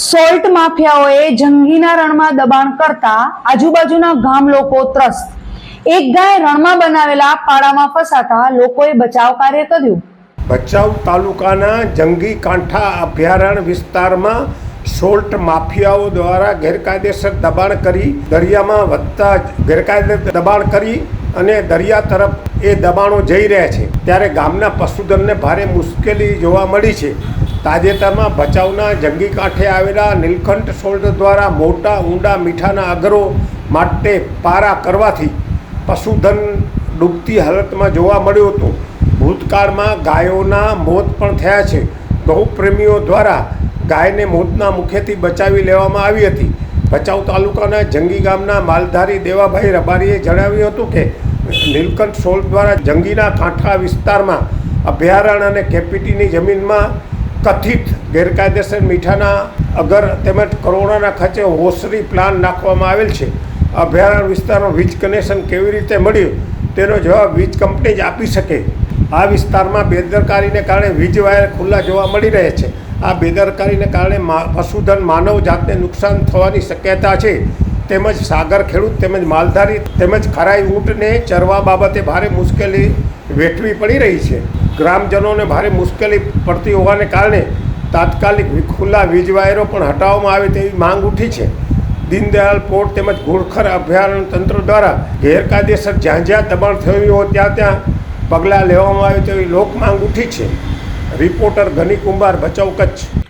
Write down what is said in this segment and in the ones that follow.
salt માફિયાઓએ જંગીના રણમાં દબાણ કરતા આજુબાજુના ગામ લોકો ત્રસ્ત. એક ગાય રણમાં બનાવેલા પાડામાં ફસાતા લોકોએ બચાવ કાર્ય કર્યું. ભચાઉ તાલુકાના જંગી કાંઠા અભયારણ્ય વિસ્તારમાં સોલ્ટ માફિયાઓ દ્વારા ગેરકાયદેસર દબાણ કરી, દરિયામાં વધતા ગેરકાયદેસર દબાણ કરી અને દરિયા તરફ એ દબાણો જઈ રહ્યા છે. ત્યારે ગામના પશુધનને ભારે મુશ્કેલી જોવા મળી છે. તાજેતરમાં ભચાઉના જંગી કાંઠે આવેલા નીલકંઠ સોલ્ટ દ્વારા મોટા ઊંડા મીઠાના અગરો માટે પારા કરવાથી પશુધન ડૂબતી હાલતમાં જોવા મળ્યું હતું. ભૂતકાળમાં ગાયોના મોત પણ થયા છે. ગૌપ્રેમીઓ દ્વારા ગાયને મોતના મુખેથી બચાવી લેવામાં આવી હતી. ભચાઉ તાલુકાના જંગી ગામના માલધારી દેવાભાઈ રબારીએ જણાવ્યું હતું કે, નીલકંઠ સોલ દ્વારા જંગીના કાંઠા વિસ્તારમાં અભયારણ્ય અને કેપીટીની જમીનમાં કથિત ગેરકાયદેસર મીઠાના અગર તેમજ કરોડોના ખર્ચે હોસરી પ્લાન નાખવામાં આવેલ છે. અભયારણ્ય વિસ્તારમાં વીજ કનેક્શન કેવી રીતે મળ્યું તેનો જવાબ વીજ કંપની જ આપી શકે. આ વિસ્તારમાં બેદરકારીને કારણે વીજ વાયર ખુલ્લા જોવા મળી રહે છે. આ બેદરકારીને કારણે પશુધન માનવ જાતને નુકસાન થવાની શક્યતા છે. તેમજ સાગર ખેડૂત તેમજ માલધારી તેમજ ખરાઈ ઊંટને ચરવા બાબતે ભારે મુશ્કેલી વેઠવી પડી રહી છે. ગ્રામજનોને ભારે મુશ્કેલી પડતી હોવાને કારણે તાત્કાલિક ખુલ્લા વીજ વાયરો પણ હટાવવામાં આવે તેવી માંગ ઉઠી છે. દીનદયાલ પોર્ટ તેમજ ઘોડખર અભયારણ્ય તંત્ર દ્વારા ગેરકાયદેસર જ્યાં જ્યાં દબાણ થયું હોય ત્યાં ત્યાં પગલાં લેવામાં આવે તેવી લોક માંગ ઉઠી છે. રિપોર્ટર ગની કુંભાર, ભચાઉ કચ્છ.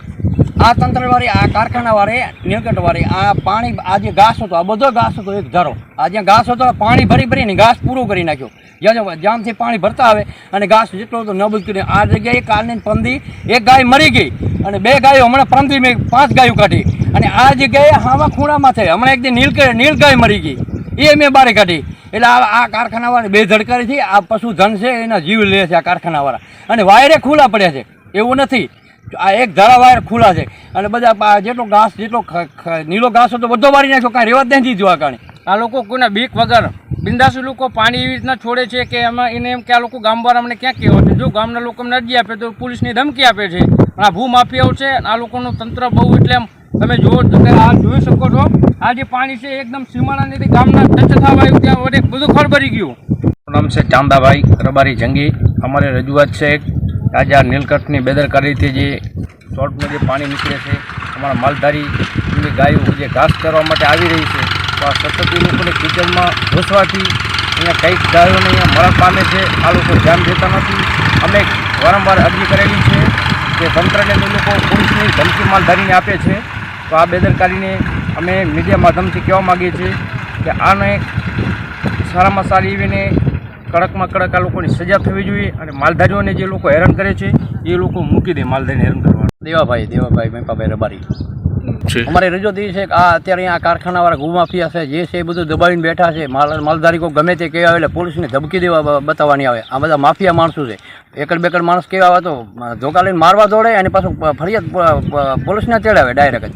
આ તંત્રવાળી, આ કારખાનાવાળી, નીલકંઠવાળી, આ પાણી, આ જે ઘાસ હતો, આ બધો ઘાસ હતો એક ધારો આ જ્યાં ઘાસ હતો પાણી ભરી ભરીને ઘાસ પૂરું કરી નાખ્યો. જ્યાં જામથી પાણી ભરતા આવે અને ઘાસ જેટલો હતો નબૂદ કરીને આ જગ્યાએ કાલની પંદી, એક ગાય મરી ગઈ અને બે ગાયો હમણાં પંદી મેં પાંચ ગાયો કાઢી. અને આ જગ્યાએ હામાં ખૂણામાં થઈ. હમણાં એક નીલ નીલ ગાય મરી ગઈ. એ મેં બારે કાઢી. એટલે આ કારખાનાવાળી બે ધડકારીથી આ પશુધન છે, એના જીવ લે છે આ કારખાનાવાળા. અને વાયરે ખુલ્લા પડ્યા છે. એવું નથી. આ એક ધારા વાયર ખુલ્લા છે. અને બધા જેટલો ઘાસ જેટલો નીલો ઘાસ હતો બધો મારી નાખ્યો. કાંઈ રેવા જ નથી જોવા કારણે આ લોકો કોઈના બીક વગર બિંદાસુ લોકો પાણી એવી રીતના છોડે છે કે એમાં એને એમ કે આ લોકો ગામવાળા અમને ક્યાં કહેવા છે? જો ગામના લોકો અમને અરજી આપે તો પોલીસની ધમકી આપે છે. આ ભૂમાફિયાઓ છે આ લોકોનું તંત્ર બહુ એટલે એમ તમે જુઓ તમે આ જોઈ શકો છો. આ જે પાણી છે એકદમ સીમાડાની ગામના ટચ થવા આવ્યું ત્યાં વડે બધું ખળભરી ગયું. નામ છે ચાંદાભાઈ રબારી જંગી. અમારે રજૂઆત છે એક આ નીલકંઠની બેદરકારીથી જે શોર્ટમાં જે પાણી નીકળે છે, અમારા માલધારી, એમની ગાયો જે ઘાસ કરવા માટે આવી રહી છે, તો આ સતત લોકોને કિચનમાં ઘૂસવાથી અહીંયા કંઈક ગાયોને અહીંયા મરણ પામે છે, આ લોકો ધ્યાન દેતા નથી. અમે વારંવાર અરજી કરેલી છે કે તંત્રને એ લોકો પોલીસની ધમકી માલધારીને આપે છે. તો આ બેદરકારીને અમે મીડિયા માધ્યમથી કહેવા માગીએ છીએ કે આને સારામાં સારી એવીને કડકમાં કડક આ લોકોની સજા થવી જોઈએ અને માલધારીઓને જે લોકો હેરાન કરે છે એ લોકો મૂકી દે માલધારીને હેરાન કરવા દેવાભાઈ દેવાભાઈ મેપાભાઈ રબારી. અમારી રજૂઆત એ છે કે આ અત્યારે અહીંયા કારખાનાવાળા ગુમાફિયા છે જે છે એ બધું દબાવીને બેઠા છે. માલ માલધારી કોઈ ગમે તે કહેવા આવે એટલે પોલીસને ધમકી દેવા બતાવવાની આવે. આ બધા માફિયા માણસો છે. એકડ બેકડ માણસ કેવા આવે તો ધોકા લઈને મારવા દોડે અને પાછું ફરિયાદ પોલીસને ચડાવે ડાયરેક્ટ જ.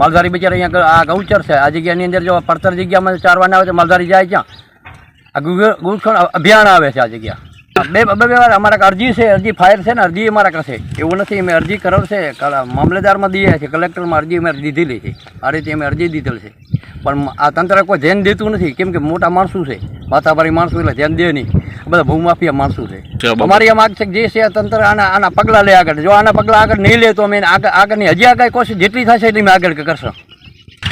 માલધારી બિચારા અહીંયા આ ગૌચર છે. આ જગ્યાની અંદર જો પડતર જગ્યામાં ચારવાના આવે તો માલધારી જાય ક્યાં? આ ગુગલ ગુલખણ અભિયાન આવે છે આ જગ્યા. બે બે વાર અમારા અરજી છે અરજી ફાયર છે ને અરજી અમારા પાસે. એવું નથી અમે અરજી કરેલ છે મામલેદારમાં દઈએ છે કલેક્ટરમાં અરજી અમે દીધેલી છે. આ રીતે અમે અરજી દીધેલ છે. પણ આ તંત્ર કોઈ ધ્યાન દેતું નથી કેમ કે મોટા માણસો છે માથાભારી માણસો એટલે ધ્યાન દે નહીં. બધા ભૂમાફિયા માણસો છે. અમારી આ માગ છે કે જે છે આ તંત્ર આના આના પગલાં લે આગળ. જો આના પગલાં આગળ નહીં લે તો અમે આગળ આગળની હજી આગળ કોશિશ જેટલી થશે એટલી અમે આગળ કરશું.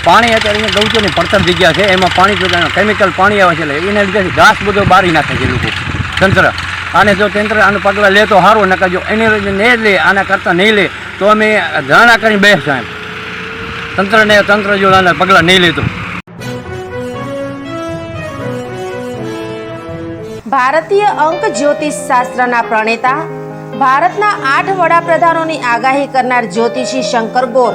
પાણી અત્યારે અહીંયા ગૌચરની પડતર જગ્યા છે. એમાં પાણી કેમિકલ પાણી આવે છે એટલે એના લીધે ઘાસ બધો બારી નાખે છે લોકો. તંત્ર અને જો તંત્ર આનું પગલાં લે તો સારું, નકર જો એને નહીં લે, આના કરતાં નહીં લે, તો અમે ધારણા કરીને બેસતા એમ તંત્રને તંત્ર જો આના પગલાં નહીં લે ભારતીય અંક જ્યોતિષ શાસ્ત્રના પ્રણેતા, ભારતના આઠ વડાપ્રધાનોની આગાહી કરનાર જ્યોતિષી શંકર ગોર.